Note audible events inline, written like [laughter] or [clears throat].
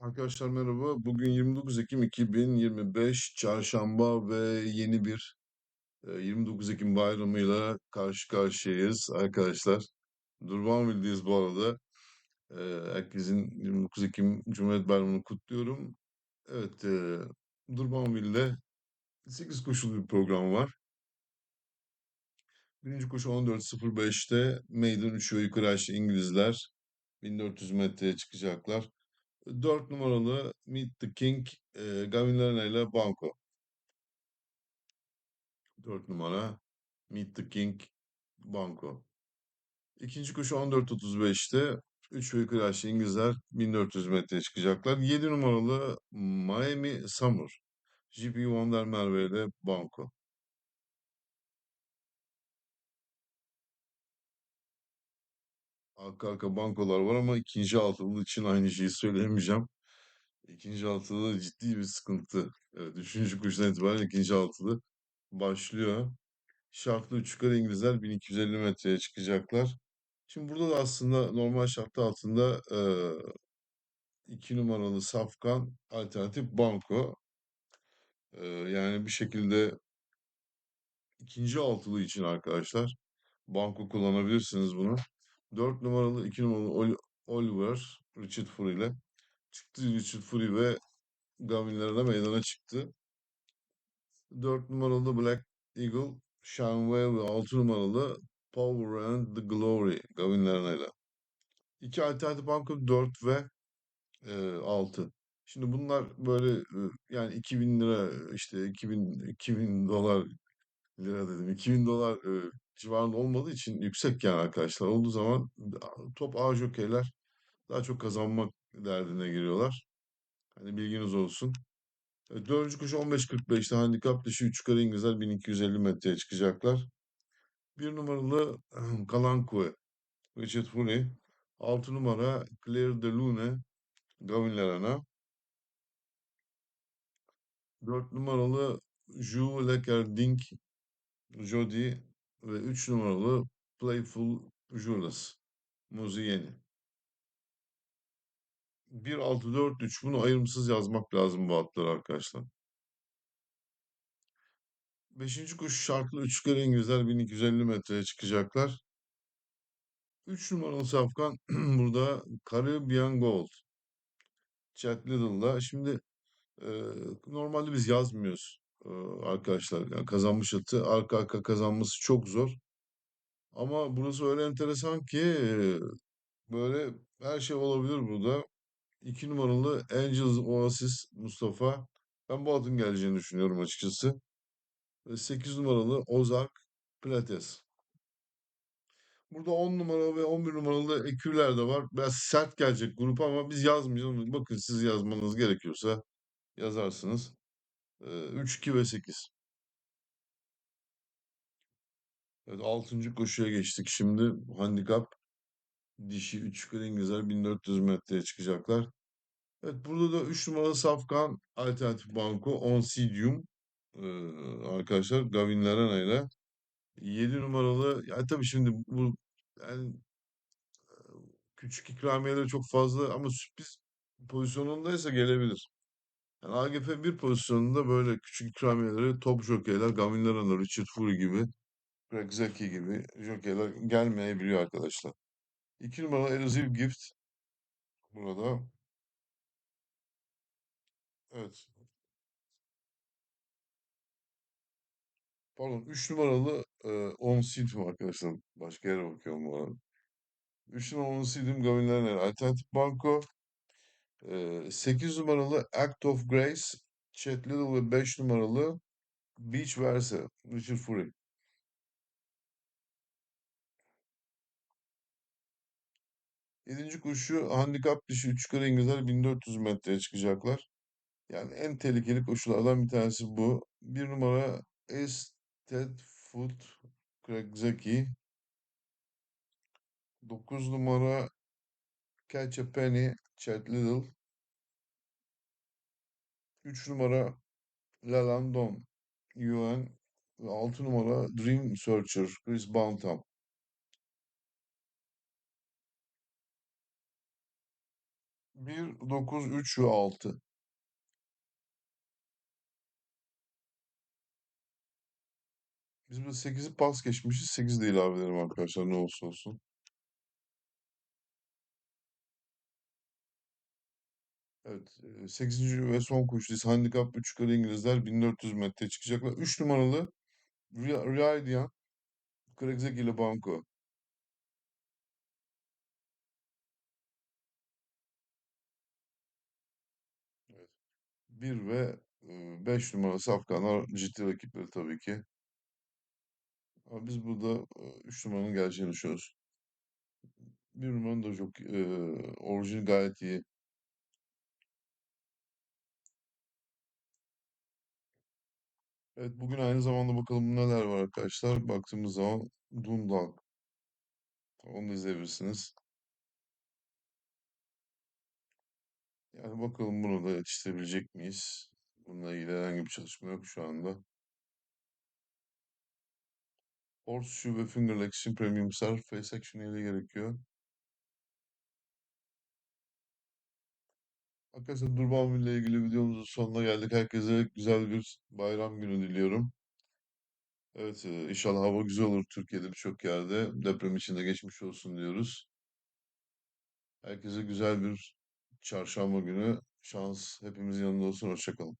Arkadaşlar merhaba. Bugün 29 Ekim 2025 Çarşamba ve yeni bir e, 29 Ekim bayramıyla karşı karşıyayız arkadaşlar. Durbanville'deyiz bu arada. E, Herkesin 29 Ekim Cumhuriyet Bayramı'nı kutluyorum. Evet, e, Durbanville'de 8 koşulu bir program var. Birinci koşu 14.05'te Maiden 3 ve yukarı aşağı İngilizler 1400 metreye çıkacaklar. 4 numaralı Meet the King e, Gavin Lerner ile Banco. 4 numara Meet the King Banco. İkinci koşu 14.35'te 3 ve yukarı aşağı İngilizler 1400 metreye çıkacaklar. 7 numaralı Miami Summer. JP Wonder Merve ile Banco. Arka arka bankolar var ama ikinci altılı için aynı şeyi söyleyemeyeceğim. İkinci altılı ciddi bir sıkıntı. Evet, üçüncü koşudan itibaren ikinci altılı başlıyor. Şartlı üç yukarı İngilizler 1250 metreye çıkacaklar. Şimdi burada da aslında normal şartlar altında eee 2 numaralı Safkan alternatif banko. Eee, yani bir şekilde ikinci altılı için arkadaşlar banko kullanabilirsiniz bunu. 4 numaralı 2 numaralı Ol- Oliver Richard Fury ile çıktı. Richard Fury ve Gavin'lerle meydana çıktı. 4 numaralı Black Eagle Sean Whale ve 6 numaralı Power and the Glory Gavin'lerle. İki alternatif banko 4 ve Eee, 6. Şimdi bunlar böyle ıı, yani 2000 lira işte 2000 2000 dolar lira dedim 2000 dolar ıı, civarında olmadığı için yüksek yani arkadaşlar olduğu zaman top A jokeyler daha çok kazanmak derdine giriyorlar. Hani bilginiz olsun. Evet, dördüncü koşu 15.45'te handikap dışı 3 yukarı İngilizler 1250 metreye çıkacaklar. Bir numaralı Kalanque Richard Fuley. 6 numara Claire de Lune Gavin Lerana. 4 numaralı Jules Lecardink Jody ve 3 numaralı Playful Jules Muzieni. 1-6-4-3 bunu ayrımsız yazmak lazım bu atları arkadaşlar. Beşinci koşu şartlı üçgen İngilizler 1250 metreye çıkacaklar. 3 numaralı safkan [clears throat] burada Caribbean Gold. Chad Little'la. Şimdi e, normalde biz yazmıyoruz arkadaşlar. Yani kazanmış atı arka arka kazanması çok zor. Ama burası öyle enteresan ki böyle her şey olabilir burada. 2 numaralı Angels Oasis Mustafa. Ben bu atın geleceğini düşünüyorum açıkçası. Ve 8 numaralı Ozark Pilates. Burada 10 numara ve 11 numaralı ekürler de var. Biraz sert gelecek grup ama biz yazmayacağız. Bakın siz yazmanız gerekiyorsa yazarsınız. Ee, 3, 2 ve 8. Evet 6. koşuya geçtik şimdi. Handikap dişi 3 yukarı İngilizler 1400 metreye çıkacaklar. Evet burada da 3 numaralı Safkan Alternatif Banko Oncidium eee, arkadaşlar Gavin Lerena ile 7 numaralı ya tabii şimdi bu yani küçük ikramiyeleri çok fazla ama sürpriz pozisyonundaysa gelebilir. Yani AGF bir pozisyonunda böyle küçük ikramiyeleri top jokeyler Gavin Lerena, Richard Fury gibi Greg Zeki gibi jokeyler gelmeyebiliyor arkadaşlar. 2 numaralı Elusive Gift burada. Evet. Pardon 3 numaralı e, Oncidium arkadaşlar. Başka yere bakıyorum bu arada. 3 numaralı Sidim Gavin Lerner. Alternatif Banko. Ee, 8 numaralı Act of Grace. Chet Little ve 5 numaralı Beach Versa. Richard Fury. 7. koşu handikap dışı 3 yukarı İngilizler 1400 metreye çıkacaklar. Yani en tehlikeli koşulardan bir tanesi bu. 1 numara Ested Foot Craig Zeki. 9 numara Catch a Penny Chet Little. 3 numara Lalandon Yuan ve 6 numara Dream Searcher Chris Bantam.. Bir, dokuz, üç ve altı. Biz burada sekizi pas geçmişiz. sekiz de ilave edelim arkadaşlar ne olursa olsun. Evet. e, Sekizinci ve son koşudayız. Handikap 3 yukarı İngilizler 1400 metre çıkacaklar. 3 numaralı Ria- Radiant Craigzeki ile Banco. Evet. 1 ve 5 numaralı Afganlar ciddi rakipleri tabii ki. Ama biz burada 3 numaranın geleceğini düşünüyoruz. Bir numaranın da çok e, orijini gayet iyi. Evet bugün aynı zamanda bakalım neler var arkadaşlar. Baktığımız zaman Dundalk. Onu da izleyebilirsiniz. Yani bakalım bunu da yetiştirebilecek miyiz? Bununla ilgili herhangi bir çalışma yok şu anda. Horseshoe ve Finger için Premium Star Face Action ile gerekiyor. Arkadaşlar Durban ile ilgili videomuzun sonuna geldik. Herkese güzel bir bayram günü diliyorum. Evet, e, inşallah hava güzel olur Türkiye'de birçok yerde. Deprem içinde geçmiş olsun diyoruz. Herkese güzel bir çarşamba günü. Şans hepimizin yanında olsun. Hoşça kalın.